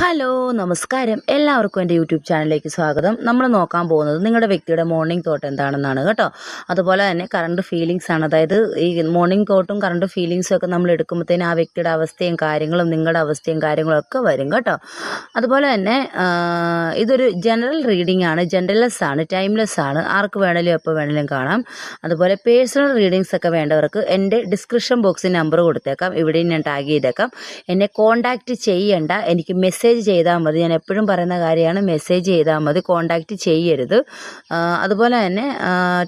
Hello നമസ്കാരം. എല്ലാവർക്കും എന്റെ യൂട്യൂബ് ചാനലിലേക്ക് സ്വാഗതം. നമ്മൾ നോക്കാൻ പോകുന്നത് നിങ്ങളുടെ വ്യക്തിയുടെ മോർണിംഗ് തോട്ട് എന്താണെന്നാണ് കേട്ടോ. അതുപോലെ തന്നെ കറണ്ട് ഫീലിങ്സ് ആണ്. അതായത് ഈ മോർണിംഗ് തോട്ടും കറണ്ട് ഫീലിങ്സും ഒക്കെ നമ്മൾ എടുക്കുമ്പോഴത്തേന് ആ വ്യക്തിയുടെ അവസ്ഥയും കാര്യങ്ങളും നിങ്ങളുടെ അവസ്ഥയും കാര്യങ്ങളും ഒക്കെ വരും കേട്ടോ. അതുപോലെ തന്നെ ഇതൊരു ജനറൽ റീഡിംഗ് ആണ്. ജനറൽലെസ് ആണ് ടൈംലെസ് ആണ്. ആർക്ക് വേണേലും എപ്പോൾ വേണേലും കാണാം. അതുപോലെ പേഴ്സണൽ റീഡിങ്സ് ഒക്കെ വേണ്ടവർക്ക് എന്റെ ഡിസ്ക്രിപ്ഷൻ ബോക്സിൽ നമ്പർ കൊടുത്തേക്കാം. ഇവിടെയും ഞാൻ ടാഗ് ചെയ്തേക്കാം. എന്നെ കോൺടാക്റ്റ് ചെയ്യേണ്ട. എനിക്ക് മെസ്സേജ് ചെയ്താൽ മതി. ഞാൻ എപ്പോഴും പറയുന്ന കാര്യമാണ് മെസ്സേജ് ചെയ്താൽ മതി. കോണ്ടാക്റ്റ് ചെയ്യരുത്. അതുപോലെ തന്നെ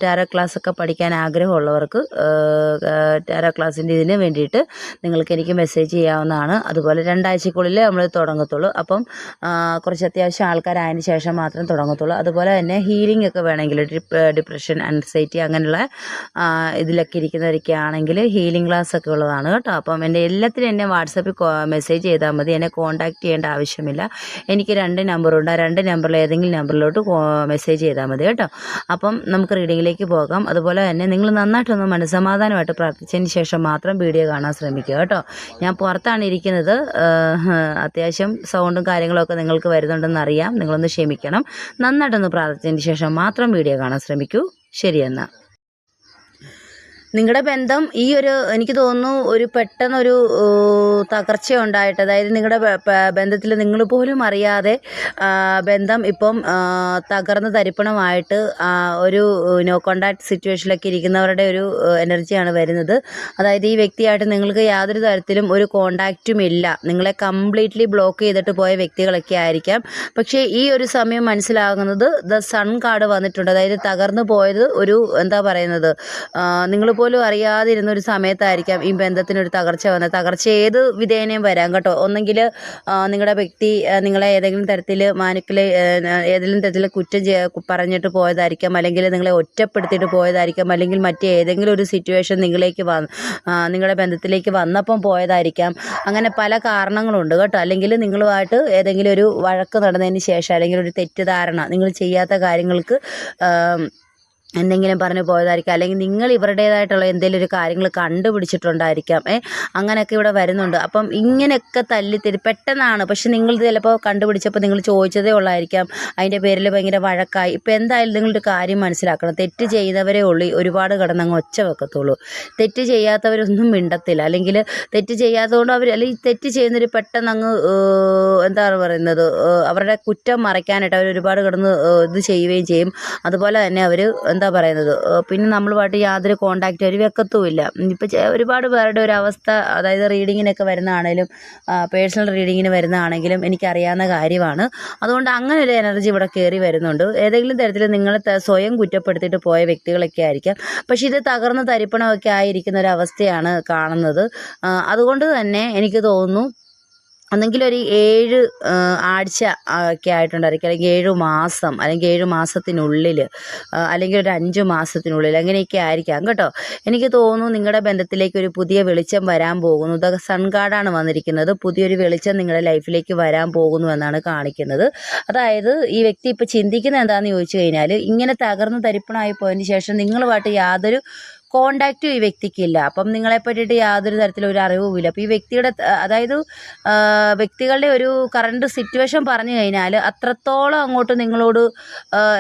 ടാരോ ക്ലാസ് ഒക്കെ പഠിക്കാൻ ആഗ്രഹമുള്ളവർക്ക് ടാരോ ക്ലാസ്സിന്റെ ഇതിന് വേണ്ടിയിട്ട് നിങ്ങൾക്ക് എനിക്ക് മെസ്സേജ് ചെയ്യാവുന്നതാണ്. അതുപോലെ രണ്ടാഴ്ചക്കുള്ളിൽ നമ്മൾ തുടങ്ങത്തുള്ളൂ. അപ്പം കുറച്ച് അത്യാവശ്യം ആൾക്കാരായതിന് ശേഷം മാത്രം തുടങ്ങത്തുള്ളൂ. അതുപോലെ തന്നെ ഹീലിംഗ് ഒക്കെ വേണമെങ്കിൽ ഡിപ്രഷൻ ആൻസൈറ്റി അങ്ങനെയുള്ള ഇതിലൊക്കെ ഇരിക്കുന്നവരൊക്കെ ആണെങ്കിൽ ഹീലിംഗ് ക്ലാസ് ഒക്കെ ഉള്ളതാണ് കേട്ടോ. അപ്പം എന്റെ എല്ലാത്തിനും എന്നെ വാട്സപ്പിൽ മെസ്സേജ് ചെയ്താൽ മതി. എന്നെ കോൺടാക്ട് ചെയ്യേണ്ട ആവശ്യമില്ല. എനിക്ക് രണ്ട് നമ്പറുണ്ട് ആ രണ്ട് നമ്പറിൽ ഏതെങ്കിലും നമ്പറിലോട്ട് മെസ്സേജ് ചെയ്താൽ മതി കേട്ടോ. അപ്പം നമുക്ക് റീഡിങ്ങിലേക്ക് പോകാം. അതുപോലെ തന്നെ നിങ്ങൾ നന്നായിട്ടൊന്ന് മനസ്സമാധാനമായിട്ട് പ്രാർത്ഥിച്ചതിന് ശേഷം മാത്രം വീഡിയോ കാണാൻ ശ്രമിക്കുക കേട്ടോ. ഞാൻ പുറത്താണ് ഇരിക്കുന്നത്. അത്യാവശ്യം സൗണ്ടും കാര്യങ്ങളൊക്കെ നിങ്ങൾക്ക് വരുന്നുണ്ടെന്ന് അറിയാം. നിങ്ങളൊന്ന് ക്ഷമിക്കണം. നന്നായിട്ടൊന്ന് പ്രാർത്ഥിച്ചതിന് ശേഷം മാത്രം വീഡിയോ കാണാൻ ശ്രമിക്കൂ. ശരി എന്നാൽ നിങ്ങളുടെ ബന്ധം ഈ ഒരു എനിക്ക് തോന്നുന്നു ഒരു പെട്ടെന്നൊരു തകർച്ച ഉണ്ടായിട്ട് അതായത് നിങ്ങളുടെ ബന്ധത്തിൽ നിങ്ങൾ പോലും അറിയാതെ ബന്ധം ഇപ്പം തകർന്ന് തരിപ്പണമായിട്ട് ഒരു നോ കോണ്ടാക്ട് സിറ്റുവേഷനിലൊക്കെ ഇരിക്കുന്നവരുടെ ഒരു എനർജിയാണ് വരുന്നത്. അതായത് ഈ വ്യക്തിയായിട്ട് നിങ്ങൾക്ക് യാതൊരു തരത്തിലും ഒരു കോണ്ടാക്റ്റും ഇല്ല. നിങ്ങളെ കംപ്ലീറ്റ്ലി ബ്ലോക്ക് ചെയ്തിട്ട് പോയ വ്യക്തികളൊക്കെ ആയിരിക്കാം. പക്ഷേ ഈ ഒരു സമയം മനസ്സിലാകുന്നത് ദ സൺ കാർഡ് വന്നിട്ടുണ്ട്. അതായത് തകർന്നു പോയത് ഒരു എന്താ പറയുന്നത് നിങ്ങൾ പോലും അറിയാതിരുന്ന ഒരു സമയത്തായിരിക്കാം ഈ ബന്ധത്തിനൊരു തകർച്ച വന്നത്. തകർച്ച ഏത് വിധേനയും വരാം കേട്ടോ. ഒന്നെങ്കിൽ നിങ്ങളുടെ വ്യക്തി നിങ്ങളെ ഏതെങ്കിലും തരത്തിൽ മാനുക്കലെ ഏതെങ്കിലും തരത്തിൽ കുറ്റം പറഞ്ഞിട്ട് പോയതായിരിക്കാം. അല്ലെങ്കിൽ നിങ്ങളെ ഒറ്റപ്പെടുത്തിയിട്ട് പോയതായിരിക്കാം. അല്ലെങ്കിൽ മറ്റേതെങ്കിലും ഒരു സിറ്റുവേഷൻ നിങ്ങളിലേക്ക് വന്ന് നിങ്ങളുടെ ബന്ധത്തിലേക്ക് വന്നപ്പം പോയതായിരിക്കാം. അങ്ങനെ പല കാരണങ്ങളുണ്ട് കേട്ടോ. അല്ലെങ്കിൽ നിങ്ങളുമായിട്ട് ഏതെങ്കിലും ഒരു വഴക്ക് നടന്നതിന് ശേഷം അല്ലെങ്കിൽ ഒരു തെറ്റിദ്ധാരണ നിങ്ങൾ ചെയ്യാത്ത കാര്യങ്ങൾക്ക് എന്തെങ്കിലും പറഞ്ഞു പോയതായിരിക്കാം. അല്ലെങ്കിൽ നിങ്ങൾ ഇവരുടേതായിട്ടുള്ള എന്തെങ്കിലും ഒരു കാര്യങ്ങൾ കണ്ടുപിടിച്ചിട്ടുണ്ടായിരിക്കാം. ഏ അങ്ങനെയൊക്കെ ഇവിടെ വരുന്നുണ്ട്. അപ്പം ഇങ്ങനെയൊക്കെ തല്ലിത്തിരി പെട്ടെന്നാണ്. പക്ഷെ നിങ്ങൾ ചിലപ്പോൾ കണ്ടുപിടിച്ചപ്പോൾ നിങ്ങൾ ചോദിച്ചതേ ഉള്ളായിരിക്കാം. അതിന്റെ പേരിൽ ഭയങ്കര വഴക്കായി. ഇപ്പം എന്തായാലും നിങ്ങളൊരു കാര്യം മനസ്സിലാക്കണം. തെറ്റ് ചെയ്തവരേ ഉള്ളൂ. ഒരുപാട് കടന്നങ്ങ് ഒച്ച വെക്കത്തുള്ളൂ. തെറ്റ് ചെയ്യാത്തവരൊന്നും മിണ്ടത്തില്ല. അല്ലെങ്കിൽ തെറ്റ് ചെയ്യാത്തതുകൊണ്ട് അവർ അല്ലെങ്കിൽ തെറ്റ് ചെയ്യുന്നവർ പെട്ടെന്ന് അങ്ങ് എന്താണ് പറയുന്നത് അവരുടെ കുറ്റം മറയ്ക്കാനായിട്ട് അവർ ഒരുപാട് കിടന്ന് ഇത് ചെയ്യുകയും ചെയ്യും. അതുപോലെ തന്നെ അവർ എന്താ പറയുന്നത്? പിന്നെ നമ്മളുമായിട്ട് യാതൊരു കോണ്ടാക്റ്റ് അവർ വെക്കത്തുമില്ല ഇപ്പം ഒരുപാട് പേരുടെ ഒരു അവസ്ഥ അതായത് റീഡിങ്ങിനൊക്കെ വരുന്നതാണേലും പേഴ്സണൽ റീഡിങ്ങിന് വരുന്നതാണെങ്കിലും എനിക്കറിയാവുന്ന കാര്യമാണ്. അതുകൊണ്ട് അങ്ങനെ ഒരു എനർജി ഇവിടെ കയറി വരുന്നുണ്ട്. ഏതെങ്കിലും തരത്തിൽ നിങ്ങൾ സ്വയം കുറ്റപ്പെടുത്തിയിട്ട് പോയ വ്യക്തികളൊക്കെ ആയിരിക്കാം. പക്ഷെ ഇത് തകർന്ന് തരിപ്പണമൊക്കെ ആയിരിക്കുന്ന ഒരു അവസ്ഥയാണ് കാണുന്നത്. അതുകൊണ്ട് തന്നെ എനിക്ക് തോന്നുന്നു ഒന്നെങ്കിൽ ഒരു ഏഴ് ആഴ്ച ഒക്കെ ആയിട്ടുണ്ടായിരിക്കും. അല്ലെങ്കിൽ ഏഴ് മാസം അല്ലെങ്കിൽ ഏഴ് മാസത്തിനുള്ളിൽ അല്ലെങ്കിൽ ഒരു അഞ്ച് മാസത്തിനുള്ളിൽ അങ്ങനെയൊക്കെ ആയിരിക്കാം കേട്ടോ. എനിക്ക് തോന്നുന്നു നിങ്ങളുടെ ബന്ധത്തിലേക്ക് ഒരു പുതിയ വെളിച്ചം വരാൻ പോകുന്നു. ഇതൊക്കെ സൺഗാർഡാണ് വന്നിരിക്കുന്നത്. പുതിയൊരു വെളിച്ചം നിങ്ങളുടെ ലൈഫിലേക്ക് വരാൻ പോകുന്നു എന്നാണ് കാണിക്കുന്നത്. അതായത് ഈ വ്യക്തി ഇപ്പോൾ ചിന്തിക്കുന്നത് എന്താണെന്ന് ചോദിച്ചു കഴിഞ്ഞാൽ ഇങ്ങനെ തകർന്ന് തരിപ്പണമായി പോയതിന് ശേഷം നിങ്ങളുമായിട്ട് യാതൊരു കോണ്ടാക്റ്റും ഈ വ്യക്തിക്കില്ല. അപ്പം നിങ്ങളെ പറ്റിയിട്ട് യാതൊരു തരത്തിലും ഒരു അറിവുമില്ല. അപ്പോൾ ഈ വ്യക്തിയുടെ അതായത് വ്യക്തികളുടെ ഒരു കറണ്ട് സിറ്റുവേഷൻ പറഞ്ഞു കഴിഞ്ഞാൽ അത്രത്തോളം അങ്ങോട്ട് നിങ്ങളോട്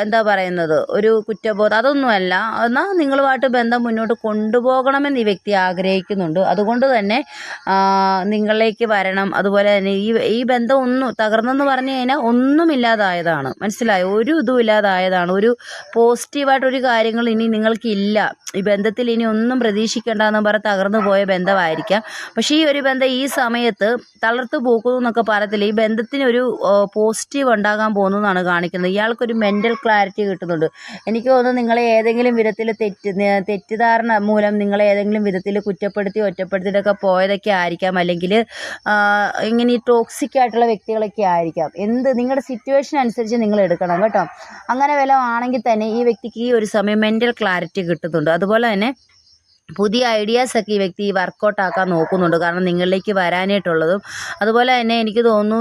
എന്താ പറയുന്നത് ഒരു കുറ്റബോധം അതൊന്നുമല്ല. എന്നാൽ നിങ്ങളുമായിട്ട് ബന്ധം മുന്നോട്ട് കൊണ്ടുപോകണമെന്ന് ഈ വ്യക്തി ആഗ്രഹിക്കുന്നുണ്ട്. അതുകൊണ്ട് തന്നെ നിങ്ങളിലേക്ക് വരണം. അതുപോലെ തന്നെ ഈ ഈ ബന്ധം ഒന്നും തകർന്നെന്ന് പറഞ്ഞു കഴിഞ്ഞാൽ ഒന്നുമില്ലാതായതാണ്. മനസ്സിലായോ? ഒരു ഇതും ഇല്ലാതായതാണ് ഒരു പോസിറ്റീവായിട്ടൊരു കാര്യങ്ങൾ ഇനി നിങ്ങൾക്കില്ല. ഈ ബന്ധത്തിൽ ഇനി ഒന്നും പ്രതീക്ഷിക്കേണ്ട എന്ന് പറഞ്ഞ് തകർന്നു പോയ ബന്ധമായിരിക്കാം. പക്ഷേ ഈ ഒരു ബന്ധം ഈ സമയത്ത് തളർത്തു പോക്കുന്നു എന്നൊക്കെ പറയത്തില്ല ഈ ബന്ധത്തിന് ഒരു പോസിറ്റീവ് ഉണ്ടാകാൻ പോകുന്നു എന്നാണ് കാണിക്കുന്നത്. ഇയാൾക്കൊരു മെന്റൽ ക്ലാരിറ്റി കിട്ടുന്നുണ്ട്. എനിക്ക് തോന്നുന്നു നിങ്ങളെ ഏതെങ്കിലും വിധത്തിൽ തെറ്റ് തെറ്റിദ്ധാരണ മൂലം നിങ്ങളെ ഏതെങ്കിലും വിധത്തിൽ കുറ്റപ്പെടുത്തി ഒറ്റപ്പെടുത്തിയിട്ടൊക്കെ പോയതൊക്കെ ആയിരിക്കാം. അല്ലെങ്കിൽ ഇങ്ങനെ ഈ ടോക്സിക് ആയിട്ടുള്ള വ്യക്തികളൊക്കെ ആയിരിക്കാം. എന്ത് നിങ്ങളുടെ സിറ്റുവേഷൻ അനുസരിച്ച് നിങ്ങൾ എടുക്കണം കേട്ടോ. അങ്ങനെ വല്ല ആണെങ്കിൽ തന്നെ ഈ വ്യക്തിക്ക് ഈ ഒരു സമയം മെന്റൽ ക്ലാരിറ്റി കിട്ടുന്നുണ്ട്. അതുപോലെ തന്നെ പുതിയ ഐഡിയാസൊക്കെ ഈ വ്യക്തി വർക്കൗട്ട് ആക്കാൻ നോക്കുന്നുണ്ട്. കാരണം നിങ്ങളിലേക്ക് വരാനായിട്ടുള്ളതും അതുപോലെ തന്നെ എനിക്ക് തോന്നുന്നു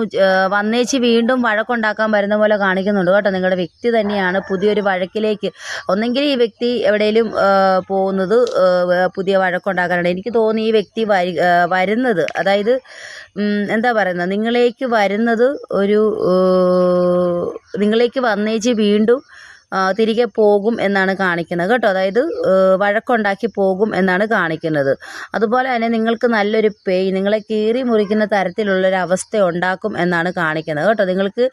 വന്നേച്ച് വീണ്ടും വഴക്കുണ്ടാക്കാൻ വരുന്ന പോലെ കാണിക്കുന്നുണ്ട് കേട്ടോ. നിങ്ങളുടെ വ്യക്തി തന്നെയാണ് പുതിയൊരു വഴക്കിലേക്ക് ഒന്നെങ്കിൽ ഈ വ്യക്തി എവിടെയെങ്കിലും പോകുന്നത് പുതിയ വഴക്കുണ്ടാക്കാനാണ് എനിക്ക് തോന്നുന്നു ഈ വ്യക്തി വരുന്നത് അതായത് എന്താ പറയുന്നത്? നിങ്ങളേക്ക് വരുന്നത് ഒരു നിങ്ങളേക്ക് വന്നേച്ച് വീണ്ടും തിരികെ പോകും എന്നാണ് കാണിക്കുന്നത് കേട്ടോ. അതായത് വഴക്കുണ്ടാക്കി പോകും എന്നാണ് കാണിക്കുന്നത്. അതുപോലെ തന്നെ നിങ്ങൾക്ക് നല്ലൊരു പേയ് നിങ്ങളെ കീറി മുറിക്കുന്ന തരത്തിലുള്ളൊരു അവസ്ഥ ഉണ്ടാക്കും എന്നാണ് കാണിക്കുന്നത് കേട്ടോ. നിങ്ങൾക്ക്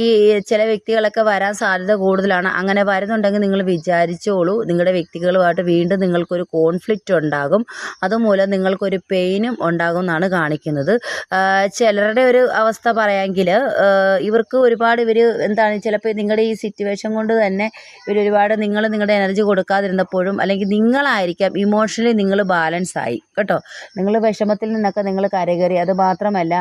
ഈ ചില വ്യക്തികളൊക്കെ വരാൻ സാധ്യത കൂടുതലാണ്. അങ്ങനെ വരുന്നുണ്ടെങ്കിൽ നിങ്ങൾ വിചാരിച്ചോളൂ. നിങ്ങളുടെ വ്യക്തികളുമായിട്ട് വീണ്ടും നിങ്ങൾക്കൊരു കോൺഫ്ലിക്റ്റ് ഉണ്ടാകും. അതുമൂലം നിങ്ങൾക്കൊരു പെയിനും ഉണ്ടാകും എന്നാണ് കാണിക്കുന്നത്. ചിലരുടെ ഒരു അവസ്ഥ പറയാമെങ്കിൽ ഇവർക്ക് ഒരുപാട് ഇവർ എന്താണ് ചിലപ്പോൾ നിങ്ങളുടെ ഈ സിറ്റുവേഷൻ കൊണ്ട് തന്നെ ഇവർ ഒരുപാട് നിങ്ങൾ നിങ്ങളുടെ എനർജി കൊടുക്കാതിരുന്നപ്പോഴും അല്ലെങ്കിൽ നിങ്ങളായിരിക്കാം ഇമോഷണലി നിങ്ങൾ ബാലൻസ് ആയി. കേട്ടോ? നിങ്ങൾ വിഷമത്തിൽ നിന്നൊക്കെ നിങ്ങൾ കരകയറി. അത് മാത്രമല്ല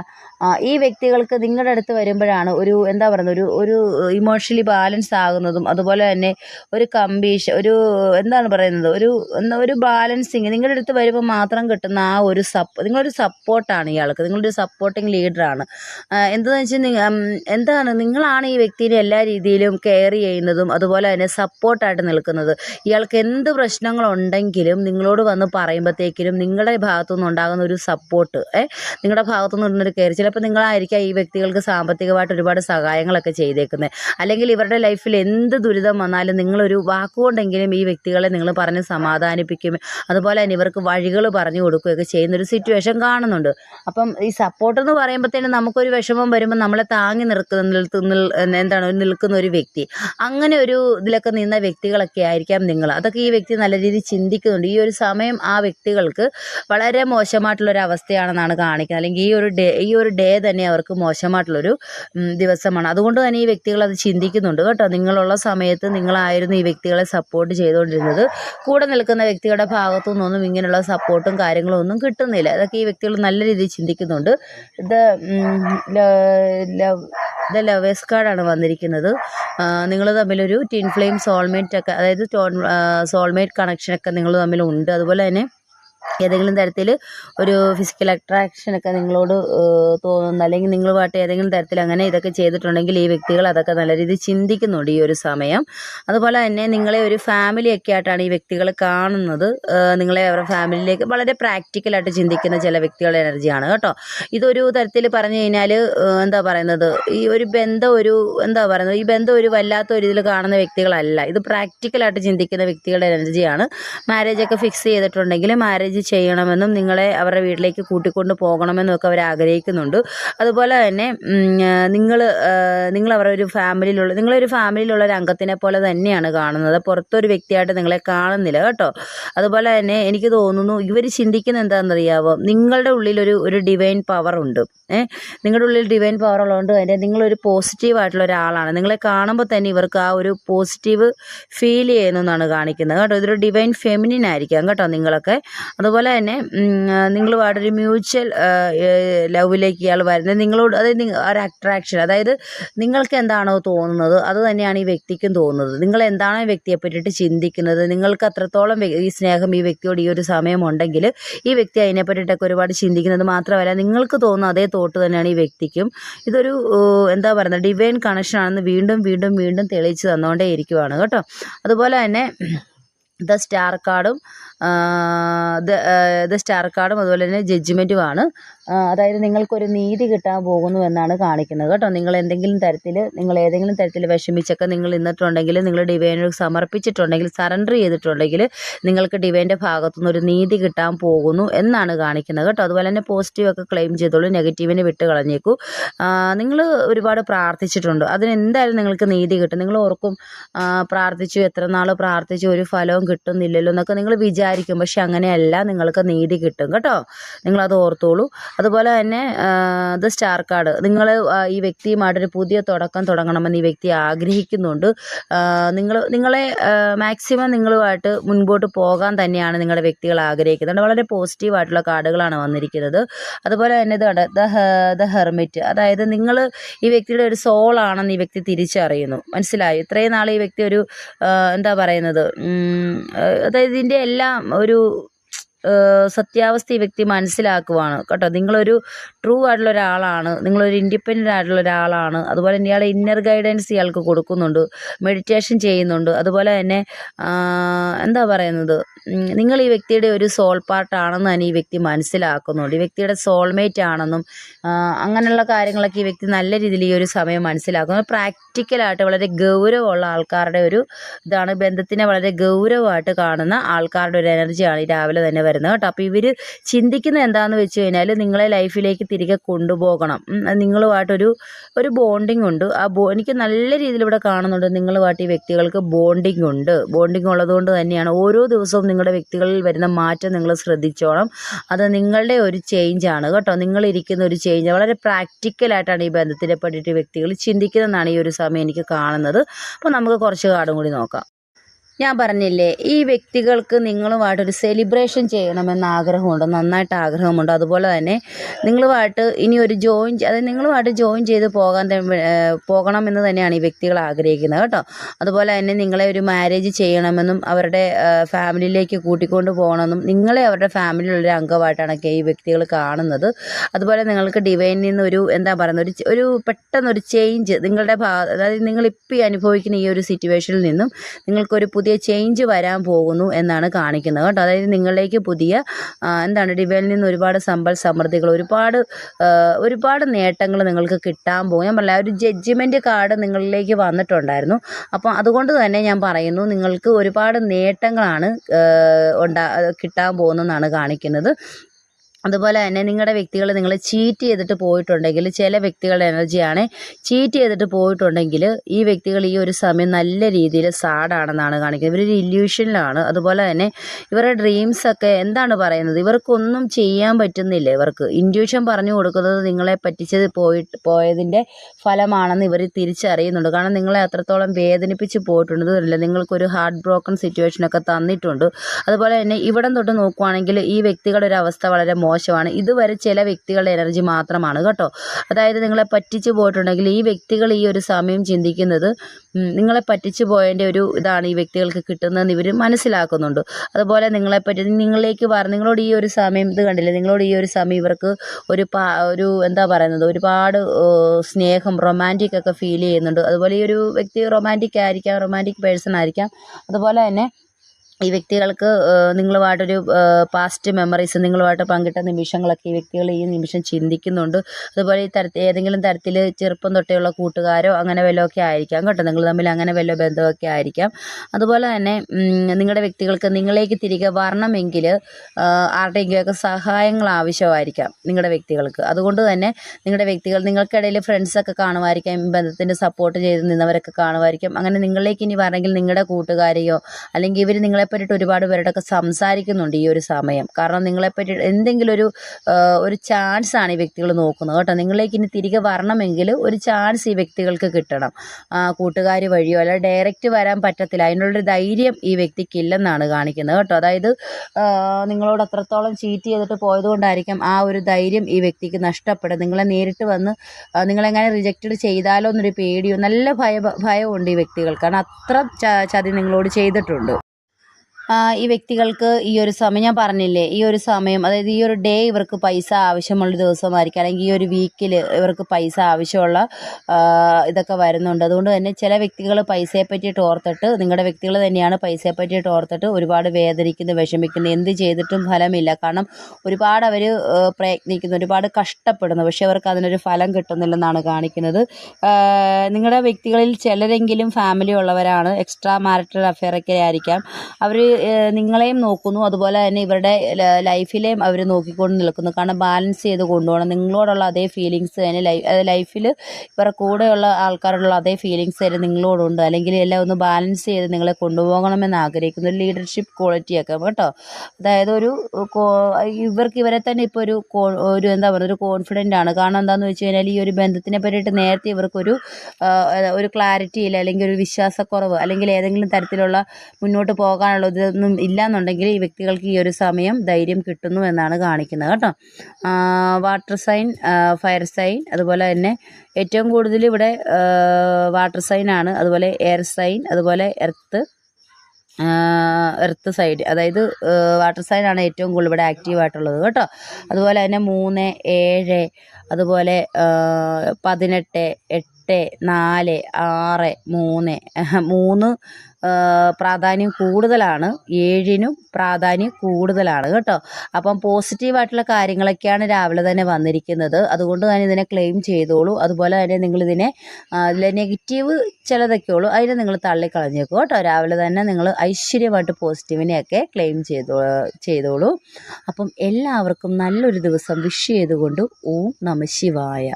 ഈ വ്യക്തികൾക്ക് നിങ്ങളുടെ അടുത്ത് വരുമ്പോഴാണ് ഒരു എന്താ പറയുന്നത് ഒരു ഒരു ഇമോഷണലി ബാലൻസ് ആകുന്നതും അതുപോലെ തന്നെ ഒരു കമ്പീഷ ഒരു എന്താണ് പറയുന്നത് ഒരു എന്താ ഒരു ബാലൻസിങ് നിങ്ങളുടെ അടുത്ത് വരുമ്പോൾ മാത്രം കിട്ടുന്ന ആ ഒരു സപ്പ് നിങ്ങളൊരു സപ്പോർട്ടാണ് ഇയാൾക്ക്. നിങ്ങളൊരു സപ്പോർട്ടിങ് ലീഡറാണ് എന്താണെന്ന് വെച്ചാൽ എന്താണ് നിങ്ങളാണ് ഈ വ്യക്തിയെ എല്ലാ രീതിയിലും കെയർ ചെയ്യുന്നതും അതുപോലെ തന്നെ സപ്പോർട്ടായിട്ട് നിൽക്കുന്നത്. ഇയാൾക്ക് എന്ത് പ്രശ്നങ്ങളുണ്ടെങ്കിലും നിങ്ങളോട് വന്ന് പറയുമ്പോഴത്തേക്കിലും നിങ്ങളുടെ ഭാഗത്തു നിന്നുണ്ടാകുന്ന ഒരു സപ്പോർട്ട് ഏ? നിങ്ങളുടെ ഭാഗത്തു നിന്നൊരു കയറി ചിലപ്പോൾ നിങ്ങളായിരിക്കാം ഈ വ്യക്തികൾക്ക് സാമ്പത്തികമായിട്ട് ഒരുപാട് സഹായങ്ങളൊക്കെ ചെയ്തേക്കുന്നത് അല്ലെങ്കിൽ ഇവരുടെ ലൈഫിൽ എന്ത് ദുരിതം വന്നാലും നിങ്ങളൊരു വാക്കുകൊണ്ടെങ്കിലും ഈ വ്യക്തികളെ നിങ്ങൾ പറഞ്ഞ് സമാധാനിപ്പിക്കും. അതുപോലെ തന്നെ ഇവർക്ക് വഴികൾ പറഞ്ഞു കൊടുക്കുകയൊക്കെ ചെയ്യുന്നൊരു സിറ്റുവേഷൻ കാണുന്നുണ്ട്. അപ്പം ഈ സപ്പോർട്ട് എന്ന് പറയുമ്പോഴത്തേനും നമുക്കൊരു വിഷമം വരുമ്പോൾ നമ്മളെ താങ്ങി നിർക്കുന്ന എന്താണ് ഒരു നിൽക്കുന്ന ഒരു വ്യക്തി. അങ്ങനെ ഒരു ഇതിലൊക്കെ നിന്ന വ്യക്തികളൊക്കെ ആയിരിക്കാം നിങ്ങൾ. അതൊക്കെ ഈ വ്യക്തി നല്ല രീതിയിൽ ചിന്തിക്കുന്നുണ്ട്. ഈ ഒരു സമയം ആ വ്യക്തികൾക്ക് വളരെ മോശമായിട്ടുള്ളൊരു അവസ്ഥയാണെന്നാണ് കാണിക്കുന്നത്. അല്ലെങ്കിൽ ഈ ഒരു ഡേ ഈ ഒരു ഡേ തന്നെ അവർക്ക് മോശമായിട്ടുള്ളൊരു ദിവസമാണ്. അതുകൊണ്ട് തന്നെ ഈ വ്യക്തികൾ അത് ചിന്തിക്കുന്നുണ്ട് കേട്ടോ. നിങ്ങളുള്ള സമയത്ത് നിങ്ങളായിരുന്നു ഈ വ്യക്തികളെ സപ്പോർട്ട് ചെയ്തുകൊണ്ടിരുന്നത്. കൂടെ നിൽക്കുന്ന വ്യക്തിയുടെ ഭാഗത്തു നിന്നൊന്നും ഇങ്ങനെയുള്ള സപ്പോർട്ടും കാര്യങ്ങളും ഒന്നും കിട്ടുന്നില്ല. അതൊക്കെ ഈ വ്യക്തികൾ നല്ല രീതിയിൽ ചിന്തിക്കുന്നുണ്ട്. ഇത് ലവ് ഇത് ലവേഴ്സ് കാർഡാണ് വന്നിരിക്കുന്നത്. നിങ്ങൾ തമ്മിലൊരു ടിൻ ഫ്ലെയിം സോൾമേറ്റ് ഒക്കെ അതായത് സോൾമേറ്റ് കണക്ഷനൊക്കെ നിങ്ങൾ തമ്മിലുണ്ട്. അതുപോലെ തന്നെ ഏതെങ്കിലും തരത്തിൽ ഒരു ഫിസിക്കൽ അട്രാക്ഷനൊക്കെ നിങ്ങളോട് തോന്നുന്ന. അല്ലെങ്കിൽ നിങ്ങളുമായിട്ട് ഏതെങ്കിലും തരത്തിൽ അങ്ങനെ ഇതൊക്കെ ചെയ്തിട്ടുണ്ടെങ്കിൽ ഈ വ്യക്തികൾ അതൊക്കെ നല്ല രീതിയിൽ ചിന്തിക്കുന്നുണ്ട് ഈ ഒരു സമയം. അതുപോലെ തന്നെ നിങ്ങളെ ഒരു ഫാമിലി ഒക്കെ ആയിട്ടാണ് ഈ വ്യക്തികൾ കാണുന്നത്. നിങ്ങളെ അവരുടെ ഫാമിലിയിലേക്ക് വളരെ പ്രാക്ടിക്കലായിട്ട് ചിന്തിക്കുന്ന ചില വ്യക്തികളുടെ എനർജിയാണ് കേട്ടോ. ഇതൊരു തരത്തിൽ പറഞ്ഞു കഴിഞ്ഞാൽ എന്താ പറയുന്നത്? ഈ ഒരു ബന്ധം ഒരു എന്താ പറയുന്നത്? ഈ ബന്ധം ഒരു വല്ലാത്ത ഒരു ഇതിൽ കാണുന്ന വ്യക്തികളല്ല. ഇത് പ്രാക്ടിക്കലായിട്ട് ചിന്തിക്കുന്ന വ്യക്തികളുടെ എനർജിയാണ് മാരേജ് ഒക്കെ ഫിക്സ് ചെയ്തിട്ടുണ്ടെങ്കിൽ മാരേജ് ചെയ്യണമെന്നും നിങ്ങളെ അവരുടെ വീട്ടിലേക്ക് കൂട്ടിക്കൊണ്ട് പോകണമെന്നും ഒക്കെ അവർ ആഗ്രഹിക്കുന്നുണ്ട്. അതുപോലെ തന്നെ നിങ്ങൾ നിങ്ങൾ അവരുടെ ഒരു ഫാമിലിയിലുള്ള നിങ്ങളൊരു ഫാമിലിയിലുള്ള ഒരു അംഗത്തിനെ പോലെ തന്നെയാണ് കാണുന്നത്. പുറത്തൊരു വ്യക്തിയായിട്ട് നിങ്ങളെ കാണുന്നില്ല കേട്ടോ. അതുപോലെ തന്നെ എനിക്ക് തോന്നുന്നു ഇവർ ചിന്തിക്കുന്ന എന്താണെന്നറിയാവോ? നിങ്ങളുടെ ഉള്ളിലൊരു ഒരു ഡിവൈൻ പവർ ഉണ്ട്. ഏഹ് നിങ്ങളുടെ ഉള്ളിൽ ഡിവൈൻ പവർ ഉള്ളതുകൊണ്ട് തന്നെ നിങ്ങളൊരു പോസിറ്റീവ് ആയിട്ടുള്ള ഒരാളാണ്. നിങ്ങളെ കാണുമ്പോൾ തന്നെ ഇവർക്ക് ആ ഒരു പോസിറ്റീവ് ഫീൽ ചെയ്യുന്നു എന്നാണ് കാണിക്കുന്നത് കേട്ടോ. ഇതൊരു ഡിവൈൻ ഫെമിനിൻ ആയിരിക്കാം കേട്ടോ നിങ്ങളൊക്കെ. അതുപോലെ തന്നെ നിങ്ങൾ വേറൊരു മ്യൂച്വൽ ലവിലേക്ക് ഇയാൾ വരുന്നത്. നിങ്ങളോട് അതായത് ഒരു അട്രാക്ഷൻ അതായത് നിങ്ങൾക്ക് എന്താണോ തോന്നുന്നത് അത് തന്നെയാണ് ഈ വ്യക്തിക്കും തോന്നുന്നത്. നിങ്ങൾ എന്താണോ ഈ വ്യക്തിയെ പറ്റിയിട്ട് ചിന്തിക്കുന്നത്? നിങ്ങൾക്ക് അത്രത്തോളം ഈ സ്നേഹം ഈ വ്യക്തിയോട് ഈ ഒരു സമയമുണ്ടെങ്കിൽ ഈ വ്യക്തി അതിനെ പറ്റിയിട്ടൊക്കെ ഒരുപാട് ചിന്തിക്കുന്നത് മാത്രമല്ല നിങ്ങൾക്ക് തോന്നുന്ന അതേ തോട്ട് തന്നെയാണ് ഈ വ്യക്തിക്കും. ഇതൊരു എന്താ പറയുന്നത് ഡിവൈൻ കണക്ഷൻ ആണെന്ന് വീണ്ടും വീണ്ടും വീണ്ടും തെളിയിച്ച് തന്നുകൊണ്ടേ ഇരിക്കുവാണ് കേട്ടോ. അതുപോലെ തന്നെ ദ സ്റ്റാർ കാർഡും ദ സ്റ്റാർ കാർഡും അതുപോലെ തന്നെ ജഡ്ജ്മെന്റുമാണ് അതായത് നിങ്ങൾക്കൊരു നീതി കിട്ടാൻ പോകുന്നു എന്നാണ് കാണിക്കുന്നത്. കേട്ടോ നിങ്ങൾ എന്തെങ്കിലും തരത്തിൽ നിങ്ങൾ ഏതെങ്കിലും തരത്തിൽ വിഷമിച്ചൊക്കെ നിങ്ങൾ നിന്നിട്ടുണ്ടെങ്കിൽ നിങ്ങൾ ഡിവൈനോട് സമർപ്പിച്ചിട്ടുണ്ടെങ്കിൽ സറണ്ടർ ചെയ്തിട്ടുണ്ടെങ്കിൽ നിങ്ങൾക്ക് ഡിവൈന്റെ ഭാഗത്തുനിന്ന് ഒരു നീതി കിട്ടാൻ പോകുന്നു എന്നാണ് കാണിക്കുന്നത്. കേട്ടോ അതുപോലെ തന്നെ പോസിറ്റീവൊക്കെ ക്ലെയിം ചെയ്തോളൂ നെഗറ്റീവിനെ വിട്ട് കളഞ്ഞേക്കൂ. നിങ്ങൾ ഒരുപാട് പ്രാർത്ഥിച്ചിട്ടുണ്ട്. അതിന് എന്തായാലും നിങ്ങൾക്ക് നീതി കിട്ടും. നിങ്ങൾ ഓർക്കും പ്രാർത്ഥിച്ചു എത്ര നാൾ പ്രാർത്ഥിച്ചു ഒരു ഫലവും കിട്ടുന്നില്ലല്ലോ എന്നൊക്കെ നിങ്ങൾ വിചാരിക്കും. പക്ഷെ അങ്ങനെയല്ല നിങ്ങൾക്ക് നീതി കിട്ടും. കേട്ടോ നിങ്ങളത് ഓർത്തോളൂ. അതുപോലെ തന്നെ ദ സ്റ്റാർ കാർഡ്. നിങ്ങൾ ഈ വ്യക്തിയുമായിട്ടൊരു പുതിയ തുടക്കം തുടങ്ങണമെന്ന് ഈ വ്യക്തി ആഗ്രഹിക്കുന്നുണ്ട്. നിങ്ങൾ നിങ്ങളെ മാക്സിമം നിങ്ങളുമായിട്ട് മുൻപോട്ട് പോകാൻ തന്നെയാണ് നിങ്ങളുടെ വ്യക്തികൾ ആഗ്രഹിക്കുന്നത്. വളരെ പോസിറ്റീവായിട്ടുള്ള കാർഡുകളാണ് വന്നിരിക്കുന്നത്. അതുപോലെ തന്നെ ഇതാണ് ദ ദ ഹെർമിറ്റ്. അതായത് നിങ്ങൾ ഈ വ്യക്തിയുടെ ഒരു സോളാണെന്ന് ഈ വ്യക്തി തിരിച്ചറിയുന്നു. മനസ്സിലായി? ഇത്രയും നാൾ ഈ വ്യക്തി ഒരു എന്താ പറയുന്നത്? അതായത് ഇതിന്റെ എല്ലാം ഒരു സത്യാവസ്ഥ ഈ വ്യക്തി മനസ്സിലാക്കുവാണ്. കേട്ടോ നിങ്ങളൊരു ട്രൂ ആയിട്ടുള്ള ഒരാളാണ് നിങ്ങളൊരു ഇൻഡിപെൻഡന്റ് ആയിട്ടുള്ള ഒരാളാണ് അതുപോലെ തന്നെ ഇയാളെ ഇന്നർ ഗൈഡൻസ് ഇയാൾക്ക് കൊടുക്കുന്നുണ്ട് മെഡിറ്റേഷൻ ചെയ്യുന്നുണ്ട് അതുപോലെ തന്നെ എന്താ പറയുന്നത് നിങ്ങൾ ഈ വ്യക്തിയുടെ ഒരു സോൾ പാർട്ടാണെന്ന് തന്നെ ഈ വ്യക്തി മനസ്സിലാക്കുന്നുണ്ട്. ഈ വ്യക്തിയുടെ സോൾമേറ്റ് ആണെന്നും അങ്ങനെയുള്ള കാര്യങ്ങളൊക്കെ ഈ വ്യക്തി നല്ല രീതിയിൽ ഈ ഒരു സമയം മനസ്സിലാക്കുന്നു. പ്രാക്ടിക്കലായിട്ട് വളരെ ഗൗരവമുള്ള ആൾക്കാരുടെ ഒരു ഇതാണ് ബന്ധത്തിനെ വളരെ ഗൗരവമായിട്ട് കാണുന്ന ആൾക്കാരുടെ ഒരു എനർജിയാണ് രാവിലെ തന്നെ വരുന്നത് കേട്ടോ. അപ്പോൾ ഇവർ ചിന്തിക്കുന്നത് എന്താണെന്ന് വെച്ച് കഴിഞ്ഞാൽ നിങ്ങളെ ലൈഫിലേക്ക് തിരികെ കൊണ്ടുപോകണം. നിങ്ങളുമായിട്ടൊരു ഒരു ബോണ്ടിങ് ഉണ്ട്. ആ ബോ എനിക്ക് നല്ല രീതിയിൽ ഇവിടെ കാണുന്നുണ്ട് നിങ്ങളുമായിട്ട് ഈ വ്യക്തികൾക്ക് ബോണ്ടിങ് ഉണ്ട്. ബോണ്ടിങ് ഉള്ളതുകൊണ്ട് തന്നെയാണ് ഓരോ ദിവസവും നിങ്ങളുടെ വ്യക്തികളിൽ വരുന്ന മാറ്റം നിങ്ങൾ ശ്രദ്ധിച്ചോണം. അത് നിങ്ങളുടെ ഒരു ചേഞ്ചാണ് കേട്ടോ. നിങ്ങളിരിക്കുന്ന ഒരു ചേഞ്ച് വളരെ പ്രാക്ടിക്കലായിട്ടാണ് ഈ ബന്ധത്തിനെ പറ്റിയിട്ട് വ്യക്തികൾ ചിന്തിക്കുന്നതെന്നാണ് ഈ ഒരു സമയം എനിക്ക് കാണുന്നത്. അപ്പോൾ നമുക്ക് കുറച്ച് കാർഡും കൂടി നോക്കാം. ഞാൻ പറഞ്ഞില്ലേ ഈ വ്യക്തികൾക്ക് നിങ്ങളുമായിട്ടൊരു സെലിബ്രേഷൻ ചെയ്യണമെന്ന് ആഗ്രഹമുണ്ട് നന്നായിട്ട് ആഗ്രഹമുണ്ട്. അതുപോലെ തന്നെ നിങ്ങളുമായിട്ട് ഇനി ഒരു ജോയിൻ അതായത് നിങ്ങളുമായിട്ട് ജോയിൻ ചെയ്ത് പോകാൻ പോകണമെന്ന് തന്നെയാണ് ഈ വ്യക്തികൾ ആഗ്രഹിക്കുന്നത് കേട്ടോ. അതുപോലെ തന്നെ നിങ്ങളെ ഒരു മാരേജ് ചെയ്യണമെന്നും അവരുടെ ഫാമിലിയിലേക്ക് കൂട്ടിക്കൊണ്ട് പോകണമെന്നും നിങ്ങളെ അവരുടെ ഫാമിലിയിലുള്ള അംഗമായിട്ടാണ് ഒക്കെ ഈ വ്യക്തികൾ കാണുന്നത്. അതുപോലെ നിങ്ങൾക്ക് ഡിവൈനിൽ നിന്ന് ഒരു എന്താ പറയുന്നത് ഒരു ഒരു പെട്ടെന്നൊരു ചേഞ്ച് നിങ്ങളുടെ ഭാഗ അതായത് നിങ്ങളിപ്പോൾ അനുഭവിക്കുന്ന ഈ ഒരു സിറ്റുവേഷനിൽ നിന്നും നിങ്ങൾക്കൊരു പുതിയ ചേഞ്ച് വരാൻ പോകുന്നു എന്നാണ് കാണിക്കുന്നത് കേട്ടോ. അതായത് നിങ്ങളിലേക്ക് പുതിയ എന്താണ് ഡിവേലിൽ നിന്ന് ഒരുപാട് സമ്പൽ സമൃദ്ധികൾ ഒരുപാട് ഒരുപാട് നേട്ടങ്ങൾ നിങ്ങൾക്ക് കിട്ടാൻ പോകും. ഞാൻ പറഞ്ഞ ഒരു ജഡ്ജ്മെന്റ് കാർഡ് നിങ്ങളിലേക്ക് വന്നിട്ടുണ്ടായിരുന്നു. അപ്പോൾ അതുകൊണ്ട് തന്നെ ഞാൻ പറയുന്നു നിങ്ങൾക്ക് ഒരുപാട് നേട്ടങ്ങളാണ് ഉണ്ടാ കിട്ടാൻ പോകുന്നതെന്നാണ് കാണിക്കുന്നത്. അതുപോലെ തന്നെ നിങ്ങളുടെ വ്യക്തികൾ നിങ്ങൾ ചീറ്റ് ചെയ്തിട്ട് പോയിട്ടുണ്ടെങ്കിൽ ചില വ്യക്തികളുടെ എനർജിയാണ് ചീറ്റ് ചെയ്തിട്ട് പോയിട്ടുണ്ടെങ്കിൽ ഈ വ്യക്തികൾ ഈ ഒരു സമയം നല്ല രീതിയിൽ സാഡാണെന്നാണ് കാണിക്കുന്നത്. ഇവരൊരു ഇല്യൂഷനിലാണ്. അതുപോലെ തന്നെ ഇവരുടെ ഡ്രീംസ് ഒക്കെ എന്താണ് പറയുന്നത്? ഇവർക്കൊന്നും ചെയ്യാൻ പറ്റുന്നില്ല ഇവർക്ക്. ഇൻഡ്യൂഷൻ പറഞ്ഞു കൊടുക്കുന്നത് നിങ്ങളെ പറ്റിച്ചത് പോയിട്ട് പോയതിന്റെ ഫലമാണെന്ന് ഇവർ തിരിച്ചറിയുന്നുണ്ട്. കാരണം നിങ്ങളെ അത്രത്തോളം വേദനിപ്പിച്ച് പോയിട്ടുണ്ട് അല്ല നിങ്ങൾക്കൊരു ഹാർട്ട് ബ്രോക്കൺ സിറ്റുവേഷനൊക്കെ തന്നിട്ടുണ്ട്. അതുപോലെ തന്നെ ഇവിടം തൊട്ട് നോക്കുവാണെങ്കിൽ ഈ വ്യക്തികളുടെ ഒരു അവസ്ഥ വളരെ മോശമാണ്. ഇതുവരെ ചില വ്യക്തികളുടെ എനർജി മാത്രമാണ് കേട്ടോ. അതായത് നിങ്ങളെ പറ്റിച്ചു പോയിട്ടുണ്ടെങ്കിൽ ഈ വ്യക്തികൾ ഈ ഒരു സമയം ചിന്തിക്കുന്നത് നിങ്ങളെ പറ്റിച്ചു പോയതിന്റെ ഒരു ഇതാണ് ഈ വ്യക്തികൾക്ക് കിട്ടുന്നതെന്ന് ഇവർ മനസ്സിലാക്കുന്നുണ്ട്. അതുപോലെ നിങ്ങളെ പറ്റി നിങ്ങളിലേക്ക് വർ നിങ്ങളോട് ഈ ഒരു സമയം ഇത് കണ്ടില്ലേ? നിങ്ങളോട് ഈ ഒരു സമയം ഇവർക്ക് ഒരു പാ ഒരു എന്താ പറയുന്നത്? ഒരുപാട് സ്നേഹം റൊമാന്റിക് ഒക്കെ ഫീൽ ചെയ്യുന്നുണ്ട്. അതുപോലെ ഈ ഒരു വ്യക്തി റൊമാന്റിക് ആയിരിക്കാം റൊമാന്റിക് പേഴ്സൺ ആയിരിക്കാം. അതുപോലെ തന്നെ ഈ വ്യക്തികൾക്ക് നിങ്ങളുമായിട്ടൊരു പാസ്റ്റ് മെമ്മറീസ് നിങ്ങളുമായിട്ട് പങ്കിട്ട നിമിഷങ്ങളൊക്കെ ഈ വ്യക്തികൾ ഈ നിമിഷം ചിന്തിക്കുന്നുണ്ട്. അതുപോലെ ഈ തരത്തിൽ ഏതെങ്കിലും തരത്തിൽ ചെറുപ്പം തൊട്ടേയുള്ള കൂട്ടുകാരോ അങ്ങനെ വല്ലതുമൊക്കെ ആയിരിക്കാം കേട്ടോ. നിങ്ങൾ തമ്മിൽ അങ്ങനെ വല്ല ബന്ധമൊക്കെ ആയിരിക്കാം. അതുപോലെ തന്നെ നിങ്ങളുടെ വ്യക്തികൾക്ക് നിങ്ങളേക്ക് തിരികെ വരണമെങ്കിൽ ആരുടെയെങ്കിലുമൊക്കെ സഹായങ്ങൾ ആവശ്യമായിരിക്കാം നിങ്ങളുടെ വ്യക്തികൾക്ക്. അതുകൊണ്ട് തന്നെ നിങ്ങളുടെ വ്യക്തികൾ നിങ്ങൾക്കിടയിൽ ഫ്രണ്ട്സൊക്കെ കാണുമായിരിക്കാം ബന്ധത്തിന്റെ സപ്പോർട്ട് ചെയ്ത് നിന്നവരൊക്കെ കാണുമായിരിക്കും. അങ്ങനെ നിങ്ങളിലേക്ക് ഇനി വരണമെങ്കിൽ നിങ്ങളുടെ കൂട്ടുകാരെയോ അല്ലെങ്കിൽ ഇവർ നിങ്ങളെ പറ്റിയിട്ട് ഒരുപാട് പേരോടൊക്കെ സംസാരിക്കുന്നുണ്ട് ഈ ഒരു സമയം. കാരണം നിങ്ങളെപ്പറ്റി എന്തെങ്കിലും ഒരു ഒരു ചാൻസ് ആണ് ഈ വ്യക്തികൾ നോക്കുന്നത് കേട്ടോ. നിങ്ങളിലേക്ക് ഇനി തിരികെ വരണമെങ്കിൽ ഒരു ചാൻസ് ഈ വ്യക്തികൾക്ക് കിട്ടണം. കൂട്ടുകാർ വഴിയോ അല്ല ഡയറക്റ്റ് വരാൻ പറ്റത്തില്ല. അതിനുള്ളൊരു ധൈര്യം ഈ വ്യക്തിക്കില്ലെന്നാണ് കാണിക്കുന്നത് കേട്ടോ. അതായത് നിങ്ങളോട് അത്രത്തോളം ചീറ്റ് ചെയ്തിട്ട് പോയതുകൊണ്ടായിരിക്കാം ആ ഒരു ധൈര്യം ഈ വ്യക്തിക്ക് നഷ്ടപ്പെടും നിങ്ങളെ നേരിട്ട് വന്ന് നിങ്ങളെങ്ങനെ റിജക്റ്റഡ് ചെയ്താലോ എന്നൊരു പേടിയോ നല്ല ഭയ ഭയമുണ്ട് ഈ വ്യക്തികൾക്ക്. കാരണം അത്ര ചതി നിങ്ങളോട് ചെയ്തിട്ടുണ്ട്. ഈ വ്യക്തികൾക്ക് ഈ ഒരു സമയം ഞാൻ പറഞ്ഞില്ലേ ഈ ഒരു സമയം അതായത് ഈ ഒരു ഡേ ഇവർക്ക് പൈസ ആവശ്യമുള്ള ദിവസമായിരിക്കും അല്ലെങ്കിൽ ഈ ഒരു വീക്കിൽ ഇവർക്ക് പൈസ ആവശ്യമുള്ള ഇതൊക്കെ വരുന്നുണ്ട്. അതുകൊണ്ട് തന്നെ ചില വ്യക്തികൾ പൈസയെ പറ്റിയിട്ട് ഓർത്തിട്ട് നിങ്ങളുടെ വ്യക്തികൾ തന്നെയാണ് പൈസയെ പറ്റിയിട്ട് ഓർത്തിട്ട് ഒരുപാട് വേദനിക്കുന്നു വിഷമിക്കുന്നു എന്ത് ചെയ്തിട്ടും ഫലമില്ല. കാരണം ഒരുപാട് അവർ പ്രയത്നിക്കുന്നു ഒരുപാട് കഷ്ടപ്പെടുന്നു പക്ഷെ അവർക്ക് അതിനൊരു ഫലം കിട്ടുന്നില്ലെന്നാണ് കാണിക്കുന്നത്. നിങ്ങളുടെ വ്യക്തികളിൽ ചിലരെങ്കിലും ഫാമിലി ഉള്ളവരാണ് എക്സ്ട്രാ മാരിറ്റൽ അഫെയറൊക്കെ ആയിരിക്കാം. അവർ നിങ്ങളെയും നോക്കുന്നു. അതുപോലെ തന്നെ ഇവരുടെ ലൈഫിലെയും അവർ നോക്കിക്കൊണ്ട് നിൽക്കുന്നു. കാരണം ബാലൻസ് ചെയ്ത് കൊണ്ടുപോകണം. നിങ്ങളോടുള്ള അതേ ഫീലിങ്സ് തന്നെ ലൈഫ് ലൈഫിൽ ഇവരുടെ കൂടെയുള്ള ആൾക്കാരോടുള്ള അതേ ഫീലിങ്സ് തന്നെ നിങ്ങളോടുണ്ട്. അല്ലെങ്കിൽ എല്ലാം ഒന്ന് ബാലൻസ് ചെയ്ത് നിങ്ങളെ കൊണ്ടുപോകണമെന്ന് ആഗ്രഹിക്കുന്നു. ഒരു ലീഡർഷിപ്പ് ക്വാളിറ്റിയൊക്കെ കേട്ടോ? അതായത് ഒരു ഇവർക്ക് ഇവരെ തന്നെ ഇപ്പോൾ ഒരു ഒരു എന്താ പറയുക ഒരു കോൺഫിഡന്റ് ആണ്. കാരണം എന്താണെന്ന് വെച്ച് കഴിഞ്ഞാൽ ഈ ഒരു ബന്ധത്തിനെ പറ്റിയിട്ട് നേരത്തെ ഇവർക്കൊരു ഒരു ക്ലാരിറ്റി ഇല്ല. അല്ലെങ്കിൽ ഒരു വിശ്വാസക്കുറവ്. അല്ലെങ്കിൽ ഏതെങ്കിലും തരത്തിലുള്ള മുന്നോട്ട് പോകാനുള്ള ഇതൊന്നും ഇല്ലയെന്നുണ്ടെങ്കിൽ ഈ വ്യക്തികൾക്ക് ഈ ഒരു സമയം ധൈര്യം കിട്ടുന്നു എന്നാണ് കാണിക്കുന്നത് കേട്ടോ. വാട്ടർ സൈൻ ഫയർ സൈൻ അതുപോലെ തന്നെ ഏറ്റവും കൂടുതൽ ഇവിടെ വാട്ടർ സൈൻ ആണ്. അതുപോലെ എയർ സൈൻ അതുപോലെ എർത്ത് എർത്ത് സൈഡ് അതായത് വാട്ടർ സൈനാണ് ഏറ്റവും കൂടുതൽ ഇവിടെ ആക്റ്റീവ് ആയിട്ടുള്ളത് കേട്ടോ. അതുപോലെ തന്നെ മൂന്ന് ഏഴ് അതുപോലെ പതിനെട്ട് എട്ട് നാല് ആറ് മൂന്ന്. മൂന്ന് പ്രാധാന്യം കൂടുതലാണ്. ഏഴിനും പ്രാധാന്യം കൂടുതലാണ് കേട്ടോ. അപ്പം പോസിറ്റീവായിട്ടുള്ള കാര്യങ്ങളൊക്കെയാണ് രാവിലെ തന്നെ വന്നിരിക്കുന്നത്. അതുകൊണ്ട് തന്നെ ഇതിനെ ക്ലെയിം ചെയ്തോളൂ. അതുപോലെ തന്നെ നിങ്ങളിതിനെ അതിലെ നെഗറ്റീവ് ചിലതൊക്കെ ഉള്ളൂ. അതിനെ നിങ്ങൾ തള്ളിക്കളഞ്ഞേക്കും കേട്ടോ. രാവിലെ തന്നെ നിങ്ങൾ ഐശ്വര്യമായിട്ട് പോസിറ്റീവിനെയൊക്കെ ക്ലെയിം ചെയ്തോ ചെയ്തോളൂ. അപ്പം എല്ലാവർക്കും നല്ലൊരു ദിവസം വിഷ് ചെയ്തുകൊണ്ട് ഓം നമ ശിവായ.